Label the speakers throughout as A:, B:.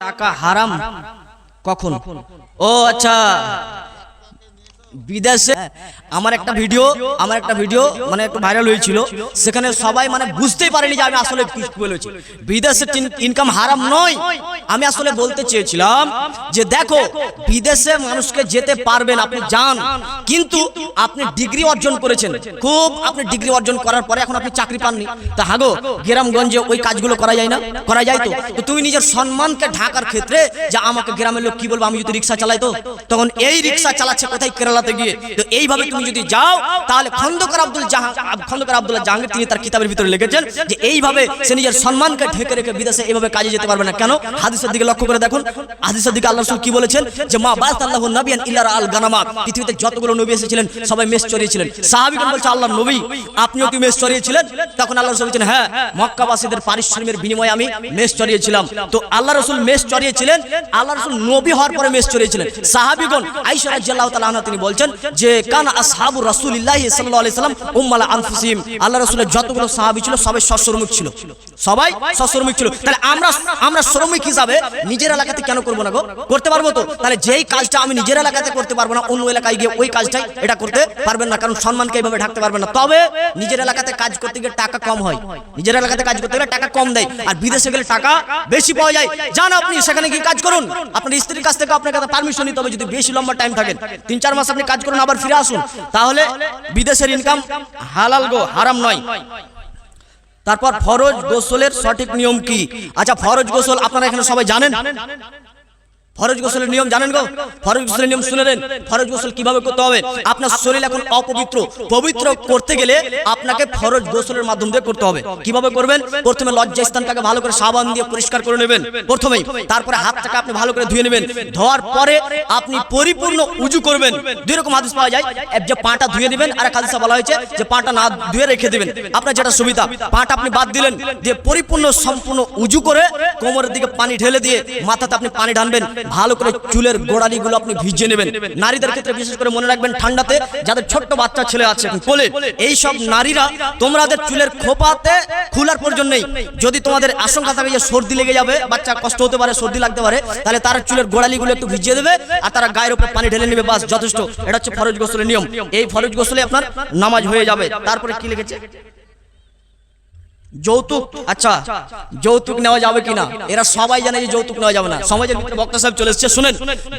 A: টাকা হারাম? কখন? ও আচ্ছা। বিদেশে আমার একটা ভিডিও আমার একটা ভিডিও মানে একটু ভাইরাল হয়েছিল। সেখানে সবাই মানে বুঝতেই পারেনি যে আমি আসলে কি বলেছি বিদেশে ইনকাম হারাম নয়। আমি আসলে বলতে চেয়েছিলাম যে দেখো বিদেশে মানুষকে যেতে পারবেন আপনি যান কিন্তু আপনি ডিগ্রি অর্জন করেছেন। খুব আপনি ডিগ্রি অর্জন করার পরে এখন আপনি চাকরি পাননি। তা হাগো গ্রামগঞ্জে ওই কাজগুলো করা যায় না? করা যায় তো? তো তুমি নিজের সম্মানকে ঢাকার ক্ষেত্রে যে আমাকে গ্রামের লোক কি বলব? আমি যদি রিক্সা চালাই তো? তখন এই রিক্সা চালাচ্ছে কোথায় কেরালাতে গিয়ে তো এইভাবে তুমি যদি যাও, তাহলে খন্দকার আব্দুল জাহাং খন্দকার আব্দুল্লাহ জাহাঙ্গীর তিনি তার কিতাবের ভিতরে লিখেছেন যে এইভাবে সে নিজের সম্মানকে ঢেকে রেখে বিদেশে এইভাবে কাজে যেতে পারবে না। কেন? হাদিসের দিকে লক্ষ্য করে দেখুন। হাদিসের দিকে আল্লাহ রাসূল কি বলেছেন? যে মা বাস আল্লাহ নবিয়ান ইল্লার আল গানামাত পৃথিবীতে যতগুলো নবী এসেছিলেন, সবাই মেষ চড়িয়েছিলেন। সাহাবীগণ বলছে আল্লাহ নবী, আপনিও কি মেষ চড়িয়েছিলেন? তখন আল্লাহ রাসূল বলেছেন হ্যাঁ মক্কাবাসীদের পারিশ্রমিকের বিনিময়ে আমি মেষ চড়িয়েছিলাম। তো আল্লাহ রসুল মেষ চড়িয়েছিলেন। আল্লাহ রসুল নবী হওয়ার পরে মেষ চড়িয়েছিলেন। সাহাবীগণ, আয়েশা রাদিয়াল্লাহু তাআলা তিনি বলছেন যে, কান আসহাবু সাল্লাল্লাহু আলাইহি সাল্লাম উম্মালা আনফুসিহিম। আল্লাহ রাসূলের যতগুলো সাহাবী ছিল, সবাই সশ্রমিক ছিল। সবাই সশ্রমিক ছিল। তাহলে আমরা আমরা শ্রমিক হিসাবে নিজের এলাকাতে কেন করব না গো? করতে পারব তো? তাহলে যেই কাজটা আমি নিজের এলাকাতে করতে পারব না, অন্য এলাকায় গিয়ে ওই কাজটাই এটা করতে পারবেন না, কারণ সম্মানকে এইভাবে ঢাকতে পারবেন না। তবে নিজের এলাকাতে কাজ করতে গিয়ে টাকা কম হয়। নিজের এলাকাতে কাজ করতে গেলে টাকা কম দেয়। আর বিদেশে গেলে টাকা বেশি পাওয়া যায়। যান আপনি, সেখানে গিয়ে কাজ করুন। আপনার স্ত্রীর কাছ থেকে আপনার কাছে পারমিশন নিতে হবে। যদি বেশি লম্বা টাইম থাকেন তিন, চার মাস আপনি কাজ করুন, আবার ফিরে আসুন। তাহলে বিদেশের ইনকাম হালাল গো, হারাম নয়। তারপর ফরজ গোসলের সঠিক নিয়ম কি? আচ্ছা ফরজ গোসল আপনারা এখানে সবাই জানেন? ফরজ গোসলের নিয়ম জানেন গো? ফরজ গোসলের নিয়ম শুনে নেন। ফরজ গোসল কীভাবে করতে হবে? আপনার শরীর এখন অপবিত্র। পবিত্র করতে গেলে আপনাকে ফরজ গোসলের মাধ্যম দিয়ে করতে হবে। কীভাবে করবেন? প্রথমে লজ্জা স্থানটাকে ভালো করে সাবান দিয়ে পরিষ্কার করে নেবেন। প্রথমেই তারপরে হাতটাকে আপনি ভালো করে ধুয়ে নেবেন। ধোয়ার পরে আপনি পরিপূর্ণ উজু করবেন। দুই রকম হাদিস পাওয়া যায়। যে পাটা ধুয়ে নেবেন আর হাদিসে বলা হয়েছে যে পাটা না ধুয়ে রেখে দিবেন। আপনার যেটা সুবিধা, পাটা আপনি বাদ দিলেন, দিয়ে পরিপূর্ণ সম্পূর্ণ উজু করে কোমরের দিকে পানি ঢেলে দিয়ে মাথাতে আপনি পানি ঢানবেন ভালো করে চুলের গোড়ালিগুলো আপনি ভিজিয়ে নেবেন। নারীদের ক্ষেত্রে বিশেষ করে মনে রাখবেন ঠান্ডাতে যাদের ছোট্ট বাচ্চা ছেলে আছে, কোলে এই সব নারীরা তোমাদের চুলের খোপাতে খোলার প্রয়োজন নেই। যদি তোমাদের আশঙ্কা থাকে যে সর্দি লেগে যাবে, বাচ্চা কষ্ট হতে পারে, সর্দি লাগতে পারে, তাহলে তার চুলের গোড়ালিগুলো একটু ভিজিয়ে দেবে আর তারা গায়ের উপরে পানি ঢেলে নেবে, বাস, যথেষ্ট। এটা হচ্ছে ফরজ গোসলের নিয়ম। এই ফরজ গোসলে আপনার নামাজ হয়ে যাবে। তারপরে কি লিখেছে? যৌতুক? আচ্ছা যৌতুক নেওয়া যাবে কিনা? এরা সবাই জানে যে যৌতুক নেওয়া যাবে না। সমাজের ভিতরে বক্তা সাহেব চলে এসেছে। শুনেন,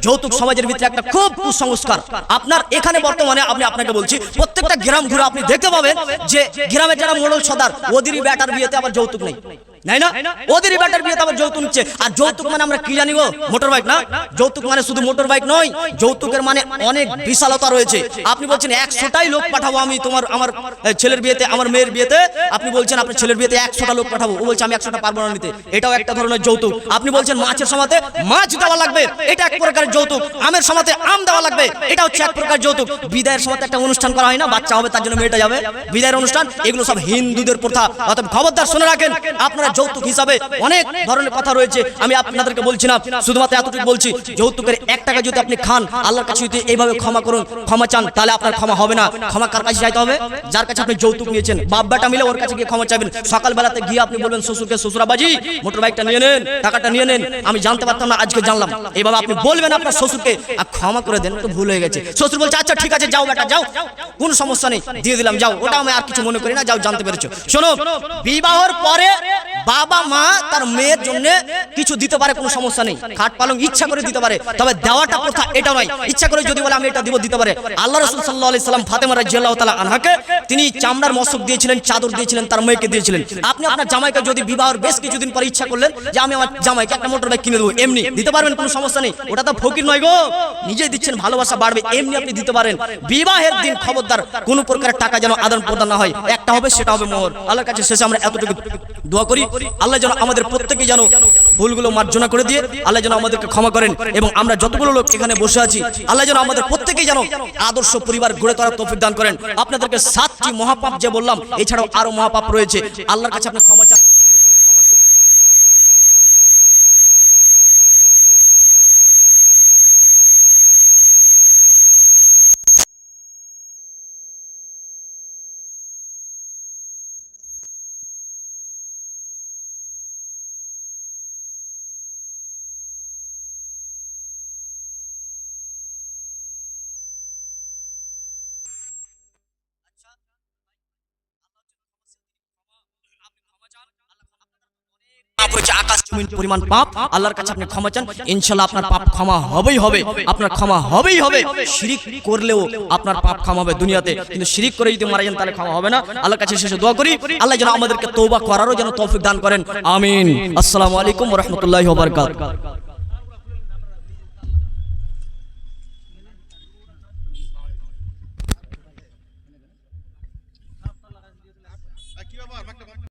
A: যৌতুক সমাজের ভিতরে একটা খুব কুসংস্কার। আপনার এখানে বর্তমানে আমি আপনাকে বলছি, প্রত্যেকটা গ্রাম ঘুরে আপনি দেখতে পাবেন যে গ্রামে যারা মোড়ল সদার ওদেরই ব্যাটার বিয়েতে আবার যৌতুক নেই। আর যৌতুক মানে আমরা কি জানি গো? বাইক না? যৌতুক মানে শুধু মোটর বাইক নয়, যৌতুকের মানে অনেক বিশালতা রয়েছে। আপনি বলছেন একশোটাই লোক পাঠাবো আমি তোমার, আমার ছেলের বিয়েতে, আমার মেয়ের বিয়েতে। আপনি বলছেন আপনার ছেলের বিয়েতে একশোটা লোক পাঠাবো। ও বলছে আমি একশোটা পারব না নিতে। এটাও একটা ধরনের যৌতুক। আপনি বলছেন মাছের সমাতে মাছ দেওয়া লাগবে। এটা এক প্রকারের যৌতুক। আমের সমাতে আম দেওয়া লাগবে। এটা হচ্ছে এক প্রকার যৌতুক। বিদায়ের সমাতে একটা অনুষ্ঠান করা হয় না? বাচ্চা হবে, তার জন্য মেয়েটা যাবে। বিদায়ের অনুষ্ঠান, এগুলো সব হিন্দুদের প্রথা। অতএব খবরদার শুনে রাখেন, আপনারা যৌতুক হিসাবে অনেক ধরনের কথা রয়েছে। আমি আপনাদেরকে বলছি না, শুধুমাত্র এতটুকু বলছি, যৌতুকের এক টাকা যদি আপনি খান, আল্লাহর কাছে যদি এইভাবে ক্ষমা করুন, ক্ষমা চান, তাহলে আপনার ক্ষমা হবে না। ক্ষমা কার কাছে যাইতে হবে? যার কাছে আপনি যৌতুক নিয়েছেন। বাপ বেটা মিলে ওর কাছে গিয়ে ক্ষমা চাইবেন। সকালবেলাতে গিয়ে আপনি বলবেন, শ্বশুরকে, শ্বশুরাবাজি, মোটর বাইকটা নিয়ে নেন, টাকাটা নিয়ে নেন। আমি জানতে পারতাম না, আজকে জানলাম। এইভাবে আপনি বলবেন আপনার শ্বশুরকে, আর ক্ষমা করে দেন, তো ভুল হয়ে গেছে। শ্বশুর বলছে আচ্ছা ঠিক আছে, যাও বেটা, যাও। কোন সমস্যা নেই, দিয়ে দিলাম, যাও। ওটা আমি আর কিছু মনে করি না, যাও, জানতে পেরেছ। শোনো, বিবাহর পরে বাবা মা তার মেয়ের জন্য কিছু দিতে পারে, কোনো সমস্যা নেই। খাট পালং ইচ্ছা করে দিতে পারে, তবে দেওয়াটা প্রথা এটা নয়। ইচ্ছা করে যদি বলে আমি এটা দিব, দিতে পারে। আল্লাহ রসুল সাল্লাহ সাল্লাম ফাতেমা রাজিয়াল্লাহ তালা আনহাকে তিনি চামড়ার মশক দিয়েছিলেন, চাদর দিয়েছিলেন, তার মেয়েকে দিয়েছিলেন। আপনি আপনার জামাইকে যদি বিবাহের বেশ কিছুদিন পরে ইচ্ছা করলেন যে আমি আমার জামাইকে একটা মোটর বাইক কিনে দেবো, এমনি। দিতে পারবেন, কোনো সমস্যা নেই। ওটা তো ফকির নয় গো। নিজেই দিচ্ছেন, ভালোবাসা বাড়বে, এমনি আপনি দিতে পারেন। বিবাহের দিন খবরদার কোনো প্রকারের টাকা যেন আদান প্রদান না হয়। একটা হবে, সেটা হবে মোহর। আল্লাহর কাছে শেষে আমরা এতটুকু দোয়া করি, আল্লাহ যেন আমাদের প্রত্যেকে যেন ভুলগুলো মার্জনা করে দিয়ে আল্লাহ যেন আমাদেরকে ক্ষমা করেন এবং আমরা যতগুলো লোক এখানে বসে আছি, আল্লাহ যেন আমাদের প্রত্যেকে যেন আদর্শ পরিবার গড়ে তোলার তৌফিক দান করেন। আপনাদেরকে সাতটি মহাপাপ যে বললাম, এছাড়াও আরও মহাপাপ রয়েছে। আল্লাহর কাছে আপনি ক্ষমা আপনার ক্ষমা হবেই হবে। করলেও আপনার পাপ ক্ষমা হবে। দুনিয়াতে কিন্তু শিরিক করে যদি মারা যান তাহলে ক্ষমা হবে না। আল্লাহর কাছে আল্লাহ আমাদেরকে তৌবা করারও যেন তৌফিক দান করেন। আমিন। আসসালামু আলাইকুম রহমতুল্লাহ